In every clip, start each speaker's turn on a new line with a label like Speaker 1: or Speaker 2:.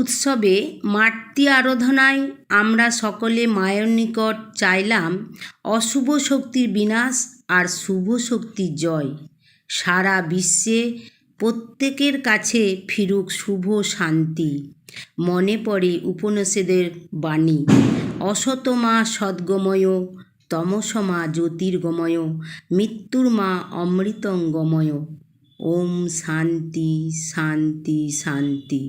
Speaker 1: উৎসবে মাতৃ আরাধনায় আমরা সকলে মায়ের নিকট চাইলাম অশুভ শক্তির বিনাশ আর শুভ শক্তির জয়। সারা বিশ্বে প্রত্যেকের কাছে ফিরুক শুভ শান্তি। মনে পড়ে উপনিষদের বাণী, অসতমা সদ্গময়, তমসমা জ্যোতির্গময়, মৃত্যুর মা অমৃতঙ্গময়। ওম শান্তি শান্তি শান্তি।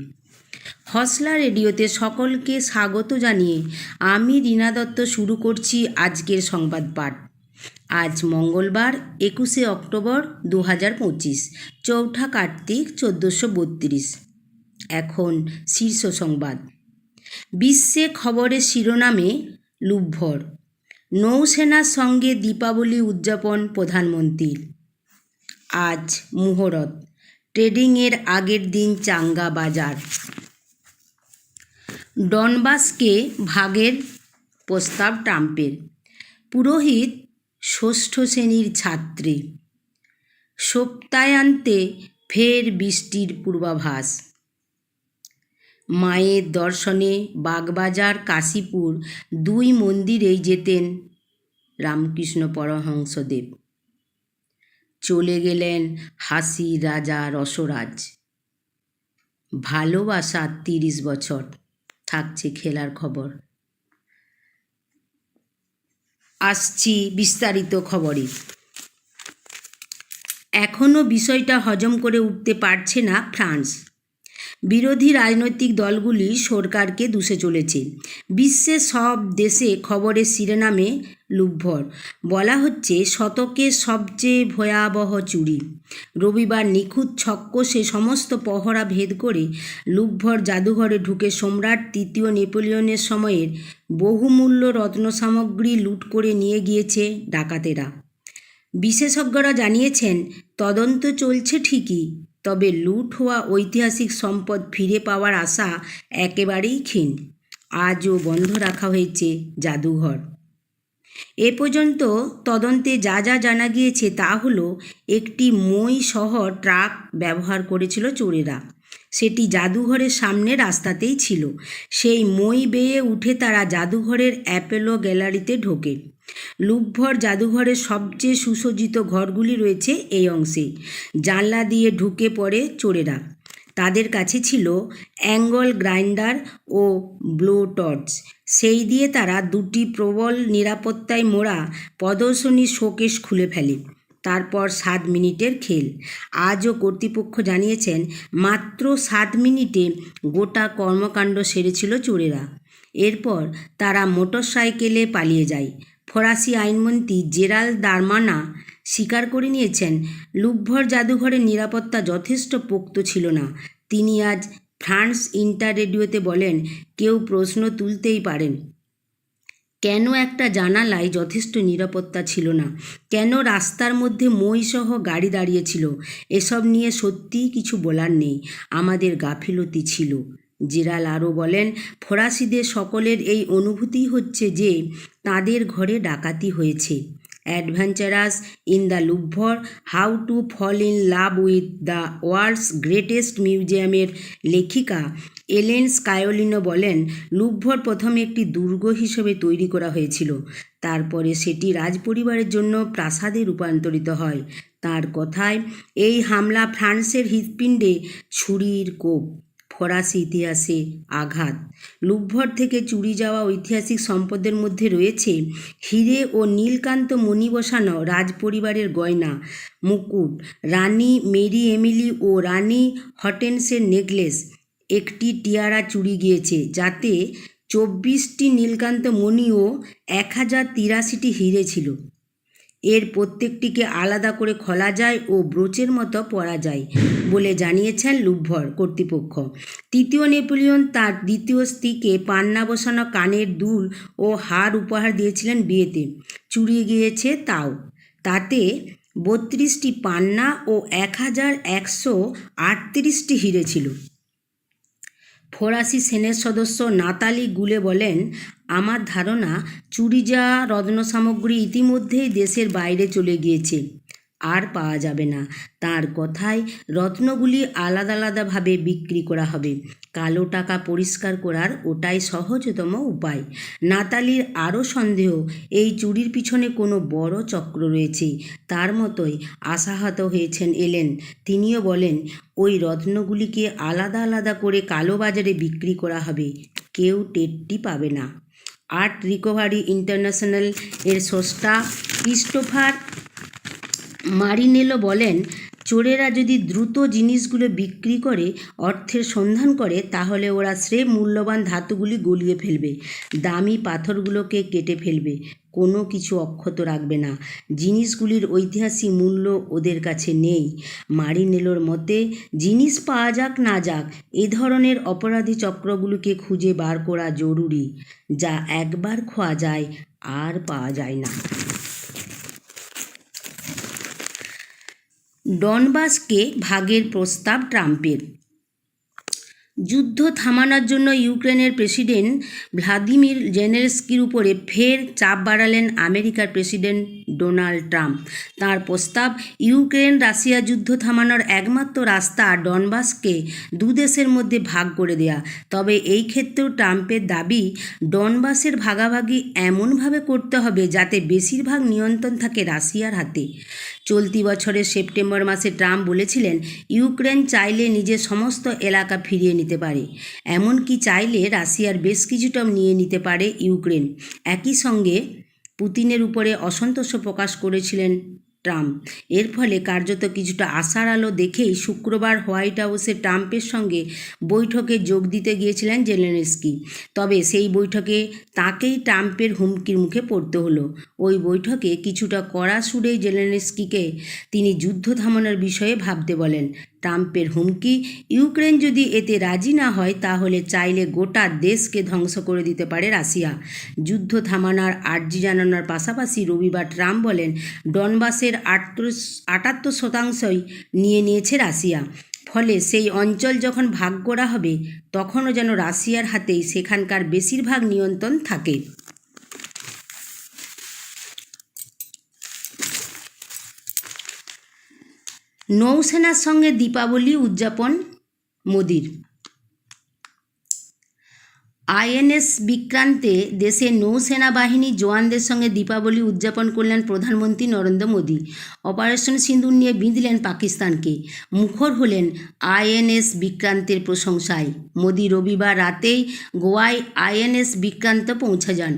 Speaker 1: হসলা রেডিওতে সকলকে স্বাগত জানিয়ে আমি রীনা দত্ত শুরু করছি আজকের সংবাদ পাঠ। আজ মঙ্গলবার, একুশে অক্টোবর দু হাজার পঁচিশ, চৌঠা কার্তিক চোদ্দোশো বত্রিশ। এখন শীর্ষ সংবাদ। বিশ্বে খবরের শিরোনামে লুব্ভর নৌসেনার সঙ্গে দীপাবলি উদযাপন প্রধানমন্ত্রীর। আজ মুহূর্ত। ট্রেডিংয়ের আগের দিন চাঙ্গা বাজার। ডনবাসকে ভাগের প্রস্তাব ট্রাম্পের। পুরোহিত ষষ্ঠ শ্রেণির ছাত্রী। সপ্তাহান্তে ফের বৃষ্টির পূর্বাভাস। মায়ের দর্শনে বাগবাজার, কাশীপুর দুই মন্দিরেই যেতেন রামকৃষ্ণ পরহংসদেব চলে গেলেন হাসি রাজা রসরাজ ভালোবাসা তিরিশ বছর। থাকছে খেলার খবর। আসছি বিস্তারিত খবরে। এখনও বিষয়টা হজম করে উঠতে পারছে না ফ্রান্স। বিরোধী রাজনৈতিক দলগুলি সরকারকে দুষে চলেছে। বিশ্বের সব দেশে খবরের শিরোনামে লুব্ভর বলা হচ্ছে শতকের সবচেয়ে ভয়াবহ চুরি। রবিবার নিখুঁত ছক্ক সে সমস্ত পহরা ভেদ করে লুব্ভর জাদুঘরে ঢুকে সম্রাট তৃতীয় নেপোলিয়নের সময়ের বহুমূল্য রত্ন সামগ্রী লুট করে নিয়ে গিয়েছে ডাকাতেরা। বিশেষজ্ঞরা জানিয়েছেন, তদন্ত চলছে ঠিকই তবে লুট হওয়া ঐতিহাসিক সম্পদ ফিরে পাওয়ার আশা একেবারেই ক্ষীণ। আজও বন্ধ রাখা হয়েছে জাদুঘর। এ পর্যন্ত তদন্তে যা যা জানা গিয়েছে তা হলো, একটি মই সহ ট্রাক ব্যবহার করেছিল চোরেরা। সেটি জাদুঘরের সামনে রাস্তাতেই ছিল। সেই মই বেয়ে উঠে তারা জাদুঘরের অ্যাপেলো গ্যালারিতে ঢোকে। লুব্ভর জাদুঘরের সবচেয়ে সুসজ্জিত ঘরগুলি রয়েছে এই অংশে। জানলা দিয়ে ঢুকে পড়ে চোরেরা। তাদের কাছে ছিল অ্যাঙ্গল গ্রাইন্ডার ও ব্লো টর্চ। সেই দিয়ে তারা দুটি প্রবল নিরাপত্তায় মোড়া প্রদর্শনী শোকেশ খুলে ফেলে। তারপর সাত মিনিটের খেল। আজও কর্তৃপক্ষ জানিয়েছেন, মাত্র সাত মিনিটে গোটা কর্মকাণ্ড সেরেছিল চোরেরা। এরপর তারা মোটরসাইকেলে পালিয়ে যায়। ফরাসি আইনমন্ত্রী জেরাল দারমানা স্বীকার করে নিয়েছেন লুব্ভর জাদুঘরের নিরাপত্তা যথেষ্ট পোক্ত ছিল না। তিনি আজ ফ্রান্স ইন্টার রেডিওতে বলেন, কেউ প্রশ্ন তুলতেই পারেন। কেন একটা জানালায় যথেষ্ট নিরাপত্তা ছিল না? কেন রাস্তার মধ্যে মইসহ গাড়ি দাঁড়িয়েছিল এসব নিয়ে সত্যিই কিছু বলার নেই। আমাদের গাফিলতি ছিল। জেরাল আরও বলেন, ফরাসিদের সকলের এই অনুভূতি হচ্ছে যে তাদের ঘরে ডাকাতি হয়েছে। Adventurous in the Louvre, how to fall in love with the world's greatest মিউজিয়ামের লেখিকা এলেন স্কায়োলিনো বলেন, লুভর প্রথমে একটি দুর্গ হিসেবে তৈরি করা হয়েছিল। তারপরে সেটি রাজপরিবারের জন্য প্রাসাদে রূপান্তরিত হয়। তার কথায়, এই হামলা ফ্রান্সের হৃৎপিণ্ডে ছুরির কোপ। ফরাসি ইতিহাসে আঘাত। লুব্ভর থেকে চুরি যাওয়া ঐতিহাসিক সম্পদের মধ্যে রয়েছে হিরে ও নীলকান্ত মণি বসানো রাজপরিবারের গয়না, মুকুট, রানী মেরি এমিলি ও রানী হটেন্সের নেকলেস। একটি টিয়ারা চুরি গিয়েছে, যাতে চব্বিশটি নীলকান্ত মণি ও এক হাজার তিরাশিটি হিরে ছিল। এর প্রত্যেকটিকে আলাদা করে খোলা যায় ও ব্রোচের মতো পরা যায় বলে জানিয়েছেন লুব্ভর কর্তৃপক্ষ। তৃতীয় নেপোলিয়ন তার দ্বিতীয় স্ত্রীকে পান্না বসানো কানের দুল ও হার উপহার দিয়েছিলেন বিয়েতে। চুরিয়ে গিয়েছে তাও। তাতে বত্রিশটি পান্না ও এক হাজার একশো আটত্রিশটি হিরে ছিল। ফরাসি সেনের সদস্য নাতালি গুলে বলেন আমার ধারণা চুরি যাওয়া রত্ন সামগ্রী ইতিমধ্যেই দেশের বাইরে চলে গিয়েছে। আর পাওয়া যাবে না। তার কথায় রত্নগুলি আলাদা আলাদাভাবে বিক্রি করা হবে। কালো টাকা পরিষ্কার করার ওটাই সহজতম উপায়। নাতালির আরও সন্দেহ, এই চুরির পিছনে কোনো বড় চক্র রয়েছে। তার মতোই আশাহত হয়েছেন এলেন। তিনিও বলেন, ওই রত্নগুলিকে আলাদা আলাদা করে কালো বাজারে বিক্রি করা হবে। কেউ টেরটি পাবে না। আর্ট রিকভারি ইন্টারন্যাশনাল এর স্রষ্টা ক্রিস্টোফার মারিনেলো বলেন চোরেরা যদি দ্রুত জিনিসগুলো বিক্রি করে, অর্থের সন্ধান করে, তাহলে ওরা শ্রে মূল্যবান ধাতুগুলি গলিয়ে ফেলবে, দামি পাথরগুলোকে কেটে ফেলবে, কোনো কিছু অক্ষত রাখবে না। জিনিসগুলির ঐতিহাসিক মূল্য ওদের কাছে নেই। মারিনেলোর মতে, জিনিস পাওয়া যাক না যাক, এ ধরনের অপরাধী চক্রগুলোকে খুঁজে বার করা জরুরি, যা একবার খোয়া যায়, আর পাওয়া যায় না। ডনবাসকে ভাগের প্রস্তাব ট্রাম্পের। যুদ্ধ থামানোর জন্য ইউক্রেনের প্রেসিডেন্ট ভ্লাদিমির জেনেস্কির উপরে ফের চাপ বাড়ালেন আমেরিকার প্রেসিডেন্ট ডোনাল্ড ট্রাম্প। তার প্রস্তাব, ইউক্রেন রাশিয়া যুদ্ধ থামানোর একমাত্র রাস্তা ডনবাসকে দেশের মধ্যে ভাগ করে দেয়া। তবে এই ক্ষেত্রেও ট্রাম্পের দাবি, ডনবাসের ভাগাভাগি এমনভাবে করতে হবে যাতে বেশিরভাগ নিয়ন্ত্রণ থাকে রাশিয়ার হাতে। চলতি বছরের সেপ্টেম্বর মাসে ট্রাম্প বলেছিলেন, ইউক্রেন চাইলে নিজের সমস্ত এলাকা ফিরিয়ে নিতে পারে। এমনকি চাইলে রাশিয়ার বেশ কিছুটা নিয়ে নিতে পারে ইউক্রেন। একই সঙ্গে পুতিনের উপরে অসন্তোষ প্রকাশ করেছিলেন ট্রাম্প। এর ফলে কার্যত কিছুটা আশার আলো দেখেই শুক্রবার হোয়াইট হাউসে ট্রাম্পের সঙ্গে বৈঠকে যোগ দিতে গিয়েছিলেন জেলেনস্কি। তবে সেই বৈঠকে তাকেই ট্রাম্পের হুমকির মুখে পড়তে হলো। ওই বৈঠকে কিছুটা কড়া সুরেই জেলেনস্কিকে তিনি যুদ্ধ থামানোর বিষয়ে ভাবতে বলেন। ট্রাম্পের হুমকি। ইউক্রেন যদি এতে রাজি না হয়, তাহলে চাইলে গোটা দেশকে ধ্বংস করে দিতে পারে রাশিয়া। যুদ্ধ থামানোর আর্জি জানানোর পাশাপাশি রবিবার ট্রাম্প বলেন, ডনবাসের আটত্রিশ, আটাত্তর শতাংশই নিয়ে নিয়েছে রাশিয়া। ফলে সেই অঞ্চল যখন ভাগ করা হবে, তখনও যেন রাশিয়ার হাতেই সেখানকার বেশিরভাগ নিয়ন্ত্রণ থাকে। নৌসেনার সঙ্গে দীপাবলি উদযাপন মোদির। আইএনএস বিক্রান্তে দেশের নৌসেনা বাহিনী জওয়ানদের সঙ্গে দীপাবলি উদযাপন করলেন প্রধানমন্ত্রী নরেন্দ্র মোদী। অপারেশন সিন্দুর নিয়ে বিঁধলেন পাকিস্তানকে। মুখর হলেন আইএনএস বিক্রান্তের প্রশংসায়। মোদী রবিবার রাতেই গোয়ায় আইএনএস বিক্রান্ত পৌঁছে যান।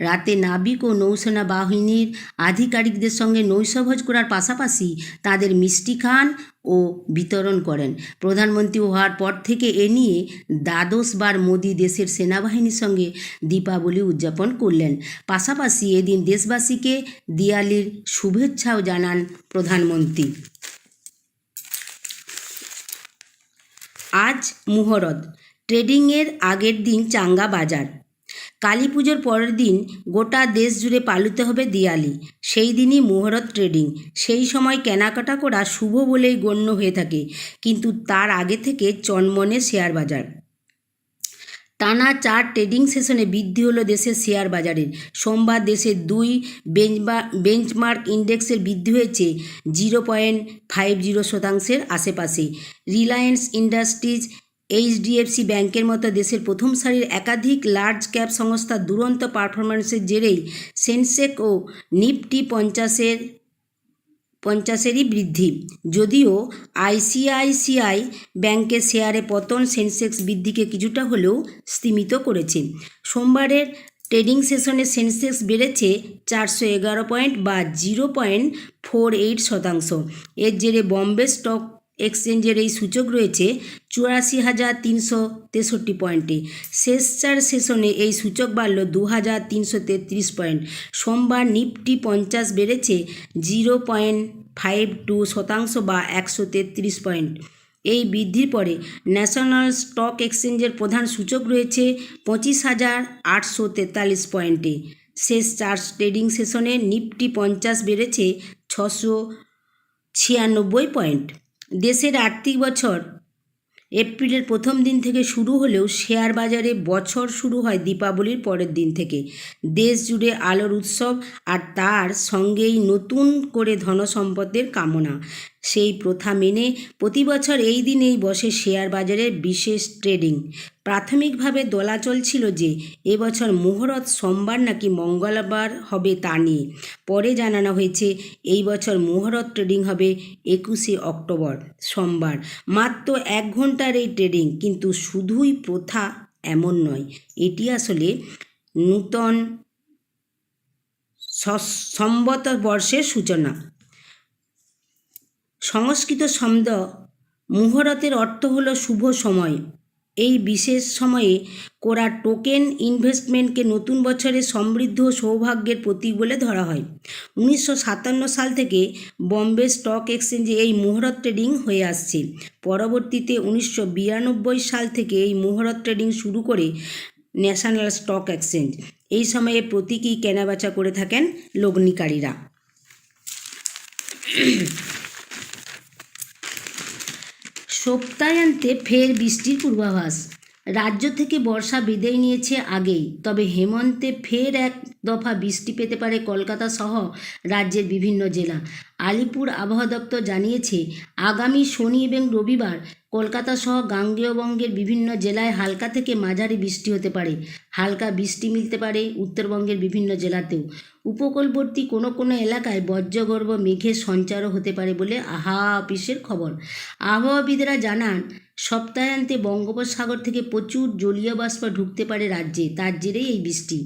Speaker 1: রাতে নাবিক ও নৌসেনা বাহিনীর আধিকারিকদের সঙ্গে নৈশভোজ করার পাশাপাশি তাদের মিষ্টি খান ও বিতরণ করেন। প্রধানমন্ত্রী হওয়ার পর থেকে এ নিয়ে দ্বাদশবার মোদী দেশের সেনাবাহিনীর সঙ্গে দীপাবলি উদযাপন করলেন। পাশাপাশি এদিন দেশবাসীকে দিয়ালির শুভেচ্ছাও জানান প্রধানমন্ত্রী। আজ মুহরত, ট্রেডিংয়ের আগের দিন চাঙ্গা বাজার। কালী পুজোর পরের দিন গোটা দেশ জুড়ে পালিত হবে দিয়ালি। সেই দিনই মুহূর্ত ট্রেডিং সেই সময় কেনাকাটা করা শুভ বলেই গণ্য হয়ে থাকে। কিন্তু তার আগে থেকে চনমনে শেয়ার বাজার। টানা চার ট্রেডিং সেশনে বৃদ্ধি হলো দেশের শেয়ার বাজারের। সোমবার দেশের দুই বেঞ্চমা বেঞ্চমার্ক ইন্ডেক্সের বৃদ্ধি হয়েছে জিরো পয়েন্ট ফাইভ জিরো শতাংশের আশেপাশে। রিলায়েন্স ইন্ডাস্ট্রিজ এইচডিএফসি ব্যাংকের মতো দেশের প্রথম সারির একাধিক লার্জ ক্যাপ সংস্থার দুরন্ত পারফরম্যান্সের জেরেই সেনসেক ও নিফটি পঞ্চাশের, পঞ্চাশেরই বৃদ্ধি। যদিও আইসিআইসিআই ব্যাংকের শেয়ারে পতন সেন্সেক্স বৃদ্ধিকে কিছুটা হলেও স্তীমিত করেছে। সোমবারের ট্রেডিং সেশনে সেন্সেক্স বেড়েছে চারশো এগারো পয়েন্ট বা জিরো পয়েন্ট ফোর এইট শতাংশ। এর জেরে বম্বে স্টক এক্সচেঞ্জের এই সূচক রয়েছে চুরাশি হাজার তিনশো তেষট্টি পয়েন্টে। শেষ চার সেশনে এই সূচক বাড়ল দু হাজার তিনশো তেত্রিশ পয়েন্ট। সোমবার নিফটি পঞ্চাশ বেড়েছে জিরো পয়েন্ট ফাইভ টু শতাংশ বা একশো তেত্রিশ পয়েন্ট। এই বৃদ্ধির পরে ন্যাশনাল স্টক এক্সচেঞ্জের প্রধান সূচক রয়েছে পঁচিশ হাজার আটশো তেতাল্লিশ পয়েন্টে। শেষ চার ট্রেডিং সেশনে নিফটি পঞ্চাশ বেড়েছে ছশো ছিয়ানব্বই পয়েন্ট। দেশের আর্থিক বছর এপ্রিলের প্রথম দিন থেকে শুরু হলেও শেয়ার বাজারে বছর শুরু হয় দীপাবলির পরের দিন থেকে। দেশ জুড়ে আলোর উৎসব আর তার সঙ্গেই নতুন করে ধনসম্পদের কামনা। সেই প্রথা মেনে প্রতি বছর এই দিনেই বসে শেয়ার বাজারে বিশেষ ট্রেডিং। প্রাথমিকভাবে দোলাচল ছিল যে এবছর মুহরত সোমবার নাকি মঙ্গলবার হবে তা নিয়ে। পরে জানানো হয়েছে, এই বছর মুহরত ট্রেডিং হবে একুশে অক্টোবর, সোমবার। মাত্র এক ঘণ্টার এই ট্রেডিং, কিন্তু শুধুই প্রথা এমন নয়, এটি আসলে নূতন সম্বত বর্ষের সূচনা। সংস্কৃত শব্দ মুহূর্তের অর্থ হলো শুভ সময়। এই বিশেষ সময়ে করা টোকেন ইনভেস্টমেন্টকে নতুন বছরে সমৃদ্ধ সৌভাগ্যের প্রতীক বলে ধরা হয়। উনিশশো সাতান্ন সাল থেকে বম্বে স্টক এক্সচেঞ্জে এই মুহূর্ত ট্রেডিং হয়ে আসছে। পরবর্তীতে উনিশশো বিরানব্বই সাল থেকে এই মুহূর্ত ট্রেডিং শুরু করে ন্যাশনাল স্টক এক্সচেঞ্জ। এই সময়ে প্রতীকী কেনাবেচা করে থাকেন লগ্নিকারীরা। সপ্তাহান্তে ফের বৃষ্টির পূর্বাভাস। রাজ্য থেকে বর্ষা বিদায় নিয়েছে আগেই, তবে হেমন্তে ফের এক দফা বৃষ্টি পেতে পারে কলকাতা সহ রাজ্যের বিভিন্ন জেলা। আলিপুর আবহাওয়া দপ্তর জানিয়েছে, আগামী শনি এবং রবিবার কলকাতা সহ গাঙ্গেয়বঙ্গের বিভিন্ন জেলায় হালকা থেকে মাঝারি বৃষ্টি হতে পারে। হালকা বৃষ্টি মিলতে পারে উত্তরবঙ্গের বিভিন্ন জেলাতেও। উপকূলবর্তী কোনো কোনো এলাকায় বজ্রগর্ভ মেঘের সঞ্চারও হতে পারে বলে আহা অফিসের খবর। আবহাওয়াবিদরা জানান, সপ্তাহান্তে বঙ্গোপসাগর থেকে প্রচুর জলীয় বাষ্প ঢুকতে পারে রাজ্যে, তার জেরেই এই বৃষ্টি।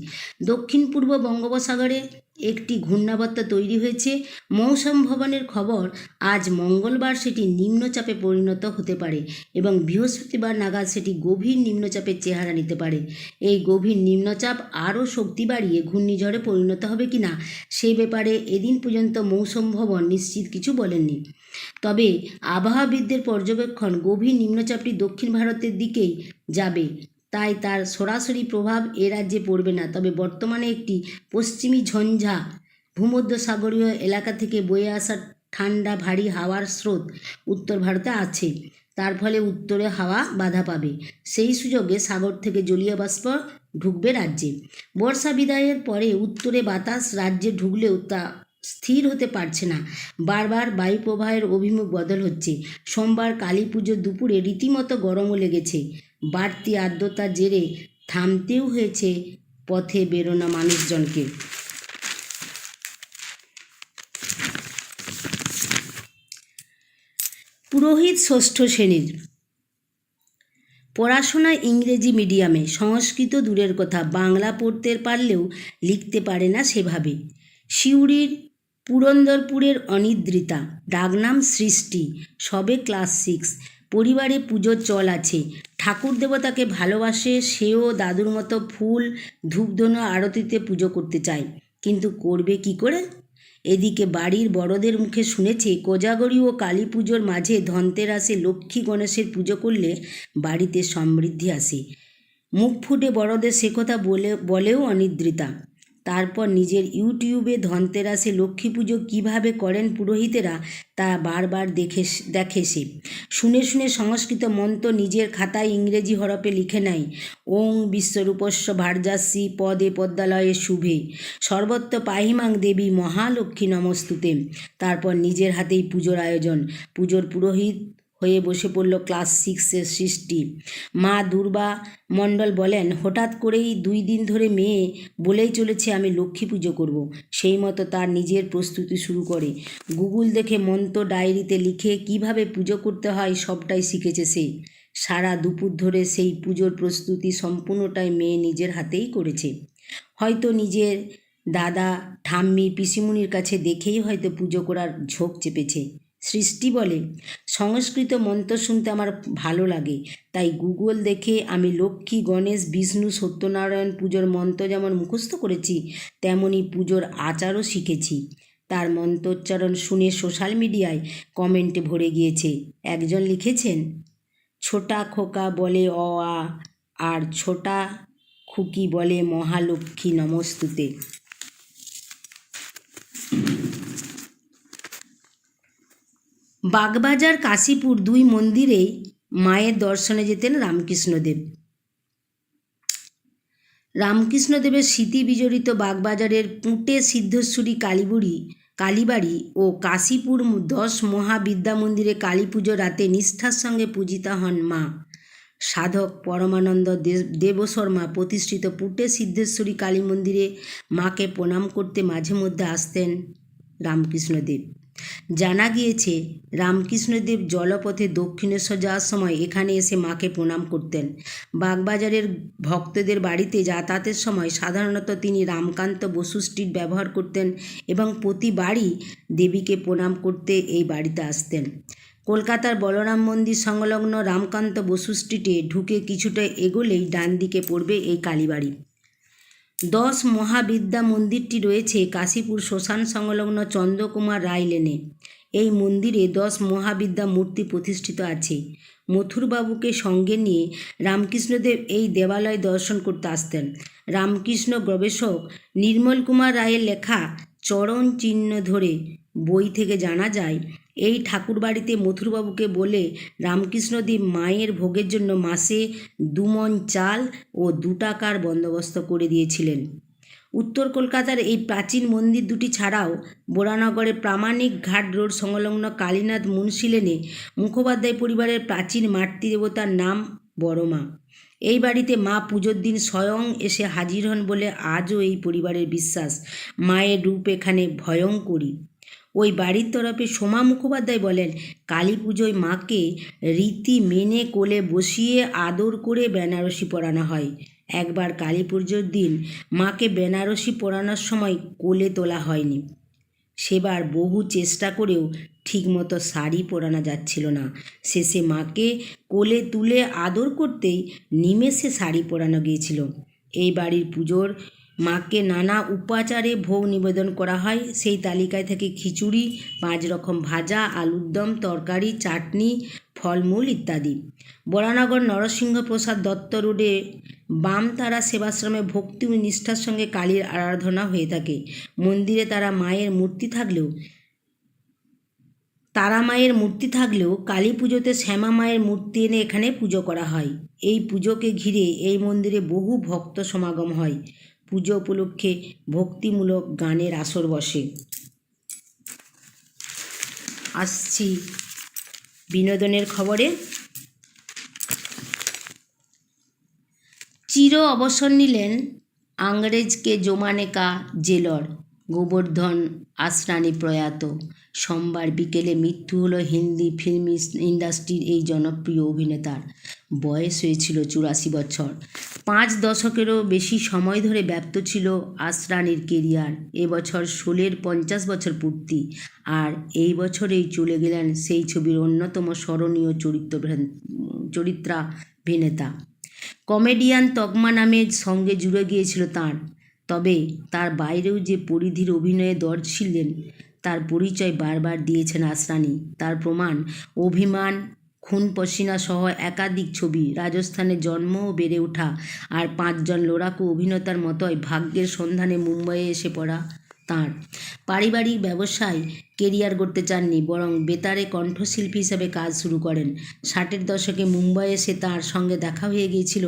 Speaker 1: দক্ষিণ পূর্ব বঙ্গোপসাগরে একটি ঘূর্ণাবর্ত তৈরি হয়েছে। মৌসুম ভবনের খবর আজ মঙ্গলবার সেটি নিম্নচাপে পরিণত হতে পারে এবং বৃহস্পতিবার নাগাদ সেটি গভীর নিম্নচাপের চেহারা নিতে পারে। এই গভীর নিম্নচাপ আরও শক্তি বাড়িয়ে ঘূর্ণিঝড়ে পরিণত হবে কি না সে ব্যাপারে এদিন পর্যন্ত মৌসুম ভবন নিশ্চিত কিছু বলেননি। তবে আবহাওয়াবিদদের পর্যবেক্ষণ গভীর নিম্নচাপটি দক্ষিণ ভারতের দিকেই যাবে। তাই তার সরাসরি প্রভাব এ রাজ্যে পড়বে না। তবে বর্তমানে একটি পশ্চিমী ঝঞ্ঝা ভূমধ্যসাগরীয় এলাকা থেকে বয়ে আসা ঠান্ডা ভারী হাওয়ার স্রোত উত্তর ভারতে আছে। তার ফলে উত্তরে হাওয়া বাধা পাবে। সেই সুযোগে সাগর থেকে জলীয় বাষ্প ঢুকবে রাজ্যে। বর্ষা বিদায়ের পরে উত্তরে বাতাস রাজ্যে ঢুকলেও তা স্থির হতে পারছে না। বারবার বায়ু প্রবাহের অভিমুখ বদল হচ্ছে। সোমবার কালী পুজোর দুপুরে রীতিমতো গরমও লেগেছে। বাড়তি আর্দ্রতার জেরে থামতেও হয়েছে পথে বেরোনা মানুষজনকে। পুরোহিত ষষ্ঠ শ্রেণির। পড়াশোনা ইংরেজি মিডিয়ামে, সংস্কৃত দূরের কথা, বাংলা পড়তে পারলেও লিখতে পারে না সেভাবে। সিউড়ির পুরন্দরপুরের অনিদ্রিতা, ডাকনাম সৃষ্টি, সবে ক্লাস সিক্স, পরিবারে পুজোর চল আছে ঠাকুর দেবতাকে ভালোবাসে, সেও দাদুর মতো ফুল ধূপধনু আরতিতে পুজো করতে চায়। কিন্তু করবে কি করে? এদিকে বাড়ির বড়দের মুখে শুনেছে, কোজাগরী ও কালী পুজোর মাঝে ধনতেরাসে লক্ষ্মী গণেশের পুজো করলে বাড়িতে সমৃদ্ধি আসে। মুখ ফুটে বড়দের সে কথা বলে, বলেও অনিদ্রিতা। তারপর নিজের ইউটিউবে ধনতেরাসে লক্ষ্মী পুজো কীভাবে করেন পুরোহিতেরা, তা বারবার দেখে দেখে সে। শুনে শুনে সংস্কৃত মন্ত্র নিজের খাতায় ইংরেজি হরপে লিখে নেয়। ওং বিশ্বরূপস্য ভার্যাসী পদে পদ্মালয়ে শুভে। সর্বত্র পাহিমাং দেবী মহালক্ষ্মী নমস্তুতে। তারপর নিজের হাতেই পুজোর আয়োজন। পুজোর পুরোহিত হয়ে বসে পড়ল ক্লাস সিক্সের সৃষ্টি। মা দুর্বা মণ্ডল বলেন, হঠাৎ করেই দুই দিন ধরে মেয়ে বলেই চলেছে আমি লক্ষ্মী পুজো করব। সেই মতো তার নিজের প্রস্তুতি শুরু করে। গুগল দেখে মন্ত্র ডায়েরিতে লিখে কীভাবে পুজো করতে হয় সবটাই শিখেছে সে। সারা দুপুর ধরে সেই পুজোর প্রস্তুতি সম্পূর্ণটাই মেয়ে নিজের হাতেই করেছে। হয়তো নিজের দাদা, ঠাম্মি পিসিমুনির কাছে দেখেই হয়তো পুজো করার ঝোঁক চেপেছে। সৃষ্টি বলে। সংস্কৃত মন্ত্র শুনতে আমার ভালো লাগে। তাই গুগল দেখে আমি লক্ষ্মী, গণেশ, বিষ্ণু, সত্যনারায়ণ পুজোর মন্ত্র যেমন মুখস্থ করেছি তেমনই পুজোর আচারও শিখেছি। তার মন্ত্রোচ্চারণ শুনে সোশ্যাল মিডিয়ায় কমেন্টে ভরে গিয়েছে। একজন লিখেছেন, ছোটা খোকা বলে অ আ আর ছোটা খুকি বলে মহালক্ষ্মী নমস্তুতে। বাগবাজার কাশীপুর দুই মন্দিরেই মায়ের দর্শনে যেতেন রামকৃষ্ণদেব। রামকৃষ্ণদেবের স্মৃতি বিজড়িত বাগবাজারের পুঁটে সিদ্ধেশ্বরী কালীবুড়ি, কালীবাড়ি ও কাশীপুর দশ মহাবিদ্যা মন্দিরে কালী পুজো রাতে নিষ্ঠার সঙ্গে পূজিতা হন মা। সাধক পরমানন্দ দেবশর্মা প্রতিষ্ঠিত পুটে সিদ্ধেশ্বরী কালী মন্দিরে মাকে প্রণাম করতে মাঝে মধ্যে আসতেন রামকৃষ্ণদেব। জানা গিয়েছে, রামকৃষ্ণদেব জলপথে দক্ষিণেশ্বর যাওয়ার সময় এখানে এসে মাকে প্রণাম করতেন। বাগবাজারের ভক্তদের বাড়িতে যাতায়াতের সময় সাধারণত তিনি রামকান্ত বসু স্ট্রিট ব্যবহার করতেন এবং প্রতিবারই দেবীকে প্রণাম করতে এই বাড়িতে আসতেন। কলকাতার বলরাম মন্দির সংলগ্ন রামকান্ত বসু স্ট্রিটে ঢুকে কিছুটা এগোলেই ডান দিকে পড়বে এই কালীবাড়ি। দশ মহাবিদ্যা মন্দিরটি রয়েছে কাশীপুর শ্মশান সংলগ্ন চন্দ্রকুমার রায় লেনে। এই মন্দিরে দশ মহাবিদ্যা মূর্তি প্রতিষ্ঠিত আছে। মথুরবাবুকে সঙ্গে নিয়ে রামকৃষ্ণদেব এই দেবালয় দর্শন করতে আসতেন। রামকৃষ্ণ গবেষক নির্মল কুমার রায়ের লেখা চরণ চিহ্ন ধরে বই থেকে জানা যায় এই ঠাকুরবাড়িতে মথুরবাবুকে বলে রামকৃষ্ণদেব মায়ের ভোগের জন্য মাসে দুমন চাল ও দু টাকার বন্দোবস্ত করে দিয়েছিলেন। উত্তর কলকাতার এই প্রাচীন মন্দির দুটি ছাড়াও বোরানগরে প্রামাণিক ঘাট রোড সংলগ্ন কালীনাথ মুন্সি লেনে মুখোপাধ্যায় পরিবারের প্রাচীন মাতৃদেবতার নাম বড়মা। এই বাড়িতে মা পুজোর দিন স্বয়ং এসে হাজির হন বলে আজও এই পরিবারের বিশ্বাস। মায়ের রূপ এখানে ভয়ঙ্করী। ওই বাড়ির তরফে সোমা মুখোপাধ্যায় বলেন কালী পুজোয় মাকে রীতি মেনে কোলে বসিয়ে আদর করে বেনারসি পরানো হয়। একবার কালী পুজোর দিন মাকে বেনারসি পরানোর সময় কোলে তোলা হয়নি। সেবার বহু চেষ্টা করেও ঠিকমতো শাড়ি পরানো যাচ্ছিল না। শেষে মাকে কোলে তুলে আদর করতেই নিমেষে শাড়ি পরানো গিয়েছিল। এই বাড়ির পুজোর মাকে নানা উপাচারে ভোগ নিবেদন করা হয়। সেই তালিকায় থেকে খিচুড়ি, পাঁচ রকম ভাজা, আলুর দম, তরকারি, চাটনি, ফলমূল ইত্যাদি। বরানগর নরসিংহ প্রসাদ দত্ত রোডে বামতারা সেবাশ্রমে ভক্তি ও নিষ্ঠার সঙ্গে কালীর আরাধনা হয়ে থাকে। মন্দিরে তারা মায়ের মূর্তি থাকলেও, তারা মায়ের মূর্তি থাকলেও কালী পুজোতে শ্যামা মায়ের মূর্তি এনে এখানে পুজো করা হয়। এই পুজোকে ঘিরে এই মন্দিরে বহু ভক্ত সমাগম হয়। পুজো উপলক্ষে ভক্তিমূলক গানের আসর বসে। আসছি। বিনোদনের খবরে। চির অবসর নিলেন আংরেজকে জমানে কা জেলর। গোবর্ধন আসরানি প্রয়াত। সোমবার বিকেলে মৃত্যু হলো হিন্দি ফিল্ম ইন্ডাস্ট্রির এই জনপ্রিয় অভিনেতার। বয়স হয়েছিল চুরাশি বছর। পাঁচ দশকেরও বেশি সময় ধরে ব্যপ্ত ছিল আসরানির কেরিয়ার। এবছর ষোলের পঞ্চাশ বছর পূর্তি আর এই বছরেই চলে গেলেন সেই ছবির অন্যতম স্মরণীয় চরিত্র চরিত্রাভিনেতা কমেডিয়ান তকমা নামের সঙ্গে জুড়ে গিয়েছিল তার। তবে তার বাইরেও যে পরিধির অভিনয়ে দর ছিলেন তার পরিচয় বারবার দিয়েছেন আসরানি তার প্রমাণ, অভিমান খুন পসিনা সহ একাধিক ছবি রাজস্থানে জন্ম ও বেড়ে ওঠা আর পাঁচজন লোড়াকু অভিনেতার মতোই ভাগ্যের সন্ধানে মুম্বাইয়ে এসে পড়া তাঁর। পারিবারিক ব্যবসায় কেরিয়ার গড়তে চাননি, বরং বেতারে কণ্ঠশিল্পী হিসেবে কাজ শুরু করেন। ষাটের দশকে মুম্বাই এসে তার সঙ্গে দেখা হয়ে গিয়েছিল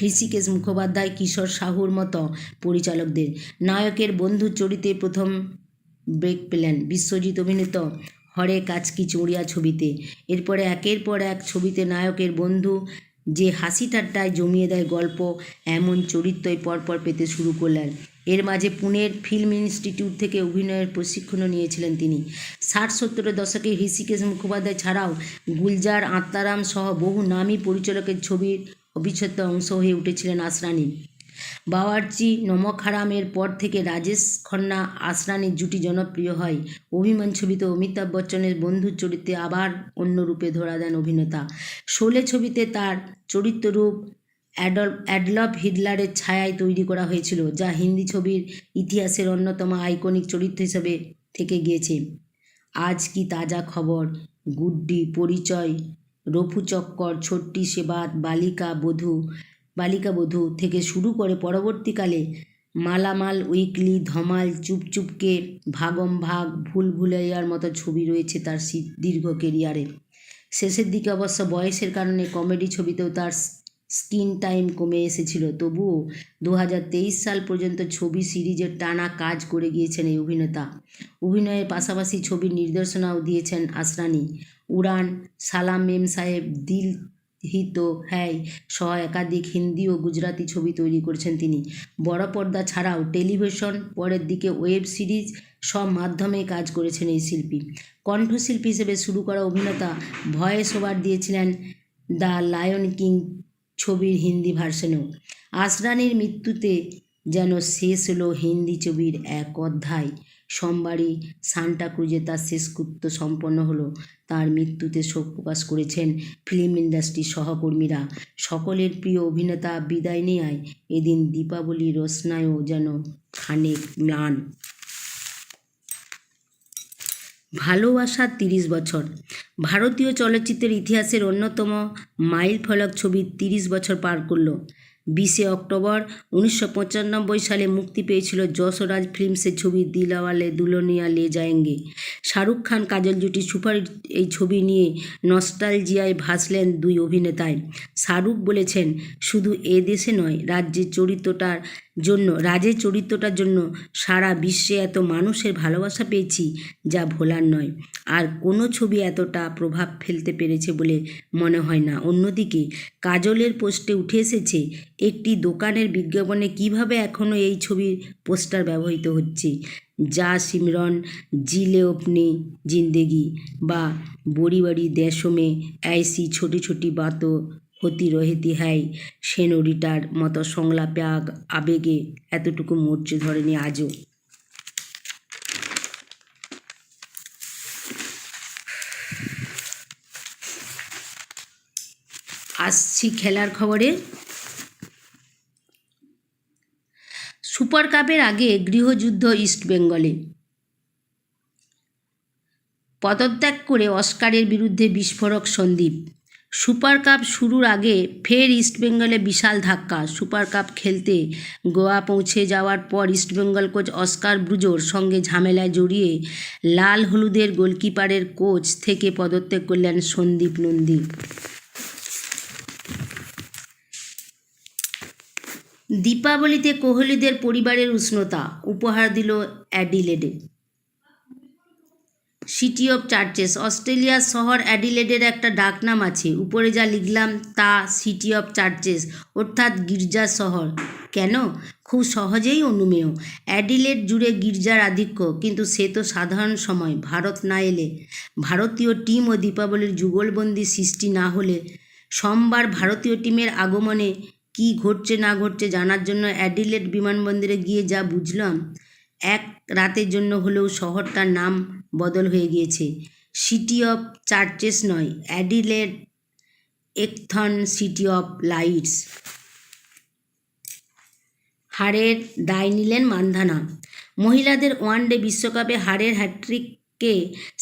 Speaker 1: হৃষিকেশ মুখোপাধ্যায়, কিশোর সাহুর মতো পরিচালকদের। নায়কের বন্ধু চরিত্রে প্রথম ব্রেক পেলেন বিশ্বজিৎ অভিনীত হরে কাচকি চুড়িয়া ছবিতে। এরপরে একের পর এক ছবিতে নায়কের বন্ধু যে হাসি ঠাট্টায় জমিয়ে দেয় গল্প, এমন চরিত্রই পরপর পেতে শুরু করলেন। এর মাঝে পুনের ফিল্ম ইনস্টিটিউট থেকে অভিনয়ের প্রশিক্ষণও নিয়েছিলেন তিনি। ষাট সত্তরের দশকে হৃষিকেশ মুখোপাধ্যায় ছাড়াও গুলজার, আত্মারাম সহ বহু নামী পরিচালকের ছবির অবিচ্ছেদ্য অংশ হয়ে উঠেছিলেন আসরানি বাওয়ার্চি নমক হারামের পর থেকে রাজেশ খন্না আসরানির জুটি জনপ্রিয় হয়। অভিমান ছবিতে অমিতাভ বচ্চনের বন্ধুর চরিত্রে আবার অন্য রূপে ধরা দেন অভিনেতা। শোলে ছবিতে তার চরিত্ররূপ অ্যাডল, অ্যাডলফ হিটলারের ছায়ায় তৈরি করা হয়েছিল, যা হিন্দি ছবির ইতিহাসের অন্যতম আইকনিক চরিত্র হিসেবে থেকে গিয়েছে। আজ কি তাজা খবর? গুড্ডি, পরিচয়, রফু চক্কর, ছোট্টি, সেবাত, বালিকা, বধূ বালিকা বধূ থেকে শুরু করে পরবর্তীকালে মালামাল, উইকলি, ধমাল চুপচুপকে ভাগম ভাগ, ভুল ভুলাইয়ার মতো ছবি রয়েছে তার দীর্ঘ কেরিয়ারে শেষের দিকে অবশ্য বয়সের কারণে কমেডি ছবিতেও তার স্ক্রিন টাইম কমে এসেছিল। তবুও দু হাজার তেইশ সাল পর্যন্ত ছবি সিরিজের টানা কাজ করে গিয়েছেন এই অভিনেতা। অভিনয়ের পাশাপাশি ছবির নির্দেশনাও দিয়েছেন আসরানি উড়ান, সালাম মেম সাহেব, দিল হি তো হ্যায় সহ একাধিক হিন্দি ও গুজরাটি ছবি তৈরি করেছেন তিনি। বড় পর্দা ছাড়াও টেলিভিশন, পরের দিকে ওয়েব সিরিজ সব মাধ্যমে কাজ করেছেন এই শিল্পী। কণ্ঠশিল্পী হিসেবে শুরু করা অভিনেতা ভয়েস ওভার দিয়েছিলেন দ্য লায়ন কিং ছবির হিন্দি ভার্সনেও। আসরানির মৃত্যুতে যেন শেষ হলো হিন্দি ছবির এক অধ্যায়। সোমবারই সান্টা ক্রুজে তার শেষকৃত্য সম্পন্ন হলো। তার মৃত্যুতে শোক প্রকাশ করেছেন ফিল্ম ইন্ডাস্ট্রির সহকর্মীরা। সকলের প্রিয় অভিনেতা বিদায় নেয়ায় এদিন দীপাবলি রোশনায়ও যেন খানিক ম্লান। ভালোবাসার তিরিশ বছর। ভারতীয় চলচ্চিত্রের ইতিহাসের অন্যতম মাইল ফলক ছবি তিরিশ বছর পার করল। বিশে অক্টোবর উনিশশো পঁচানব্বই সালে মুক্তি পেয়েছিল যশরাজ ফিল্মসের ছবি দিলাওয়ালে দুলনিয়া লে যায়েঙ্গে শাহরুখ খান কাজল জুটি সুপার এই ছবি নিয়ে নস্টালজিয়ায় ভাসলেন দুই অভিনেতায়। শাহরুখ বলেছেন, শুধু এ দেশে নয়, রাজ্যের চরিত্রটার জন্য রাজের চরিত্রটার জন্য সারা বিশ্বে এত মানুষের ভালোবাসা পেয়েছি যা ভোলার নয় আর কোনো ছবি এতটা প্রভাব ফেলতে পেরেছে বলে মনে হয় না অন্যদিকে কাজলের পোস্টে উঠে এসেছে একটি দোকানের বিজ্ঞাপনে কিভাবে এখনও এই ছবির পোস্টার ব্যবহৃত হচ্ছে যা সিমরন জিলে अपनी জিন্দেগি বা বড়ি বাড়ি দেশো মে ऐसी ছোটি ছোটি বাতো হতি রহেতি হ্যায় সেনোরিটার মতো সংলাপে আবেগে এতটুকু মরচে ধরেনি আজও। আসছি খেলার খবরে। সুপার কাপের আগে গৃহযুদ্ধ ইস্টবেঙ্গলে পদত্যাগ করে অস্কারের বিরুদ্ধে বিস্ফোরক সন্দীপ। সুপার কাপ শুরুর আগে ফের ইস্টবেঙ্গলে বিশাল ধাক্কা। সুপার কাপ খেলতে গোয়া পৌঁছে যাওয়ার পর ইস্টবেঙ্গল কোচ অস্কার ব্রুজোর সঙ্গে ঝামেলায় জড়িয়ে লাল হলুদের গোলকিপারের কোচ থেকে পদত্যাগ করলেন সন্দীপ নন্দী। দীপাবলিতে কোহলিদের পরিবারের উষ্ণতা, উপহার দিল অ্যাডিলেডে। সিটি অফ চার্চেস অস্ট্রেলিয়ার শহর অ্যাডিলেডের একটা ডাকনাম আছে। উপরে যা লিখলাম তা সিটি অফ চার্চেস অর্থাৎ গির্জার শহর। কেন? খুব সহজেই অনুমেয়। অ্যাডিলেড জুড়ে গির্জার আধিক্য, কিন্তু সে তো সাধারণ সময়, ভারত না এলে। ভারতীয় টিম ও দীপাবলির যুগলবন্দি সৃষ্টি না হলে, সোমবার ভারতীয় টিমের আগমনে কী ঘটছে না ঘটছে জানার জন্য অ্যাডিলেড বিমানবন্দরে গিয়ে যা বুঝলাম, এক রাতের জন্য হলেও শহরটার নাম বদল হয়ে গিয়েছে। সিটি অফ চার্চেস নয় অ্যাডিলেড একথন সিটি অফ লাইটস হারের দায় নিলেন মান্ধানা। মহিলাদের ওয়ানডে বিশ্বকাপে হারের হ্যাট্রিককে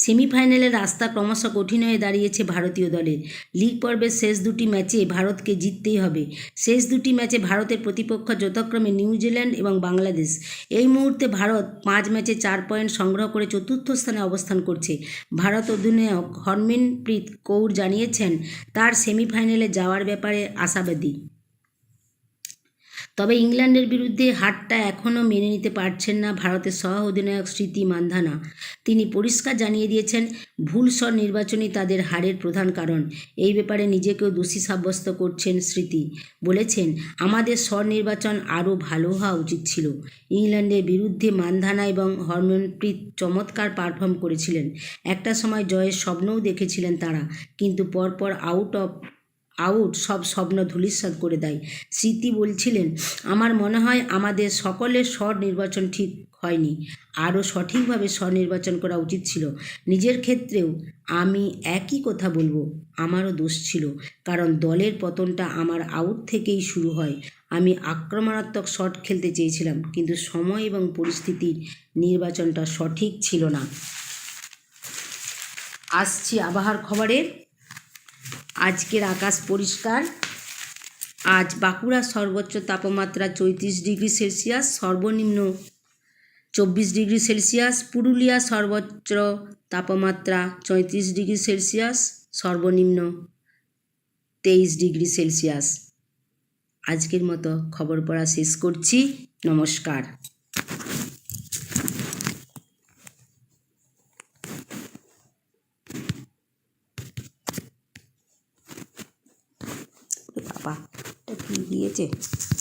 Speaker 1: সেমিফাইনালে রাস্তা ক্রমশ কঠিন হয়ে দাঁড়িয়েছে ভারতীয় দলের। লিগ পর্বের শেষ দুটি ম্যাচে ভারতকে জিততেই হবে। শেষ দুটি ম্যাচে ভারতের প্রতিপক্ষ যথাক্রমে নিউজিল্যান্ড এবং বাংলাদেশ। এই মুহূর্তে ভারত পাঁচ ম্যাচে চার পয়েন্ট সংগ্রহ করে চতুর্থ স্থানে অবস্থান করছে। ভারত অধিনায়ক হরমিনপ্রীত কৌর জানিয়েছেন, তার সেমিফাইনালে যাওয়ার ব্যাপারে আশাবাদী। তবে ইংল্যান্ডের বিরুদ্ধে হারটা এখনও মেনে নিতে পারছেন না ভারতের সহ অধিনায়ক স্মৃতি মান্ধানা। তিনি পরিষ্কার জানিয়ে দিয়েছেন, ভুল স্বর নির্বাচনই তাদের হারের প্রধান কারণ। এই ব্যাপারে নিজেকেও দোষী সাব্যস্ত করছেন স্মৃতি। বলেছেন, আমাদের স্বর নির্বাচন আরও ভালো হওয়া উচিত ছিল। ইংল্যান্ডের বিরুদ্ধে মান্ধানা এবং হরমনপ্রীত চমৎকার পারফর্ম করেছিলেন। একটা সময় জয়ের স্বপ্নও দেখেছিলেন তারা। কিন্তু পরপর আউট অফ আউট, সব স্বপ্ন ধূলিসাৎ করে দেয়। স্মৃতি বলছিলেন, আমার মনে হয় আমাদের সকলের স্বর নির্বাচন ঠিক হয়নি। আরও সঠিকভাবে স্বর নির্বাচন করা উচিত ছিল। নিজের ক্ষেত্রেও আমি একই কথা বলব, আমারও দোষ ছিল। কারণ দলের পতনটা আমার আউট থেকেই শুরু হয়। আমি আক্রমণাত্মক শট খেলতে চেয়েছিলাম, কিন্তু সময় এবং পরিস্থিতির নির্বাচনটা সঠিক ছিল না। আসছি আবহাওয়ার খবরে। আজকের আকাশ পরিষ্কার। আজ বাঁকুড়ার সর্বোচ্চ তাপমাত্রা চৌত্রিশ ডিগ্রি সেলসিয়াস, সর্বনিম্ন চব্বিশ ডিগ্রি সেলসিয়াস। পুরুলিয়া সর্বোচ্চ তাপমাত্রা চৌত্রিশ ডিগ্রি সেলসিয়াস, সর্বনিম্ন তেইশ ডিগ্রি সেলসিয়াস। আজকের মতো খবর পড়া শেষ করছি। নমস্কার। ওরে বাবা এটা কি দিয়েছে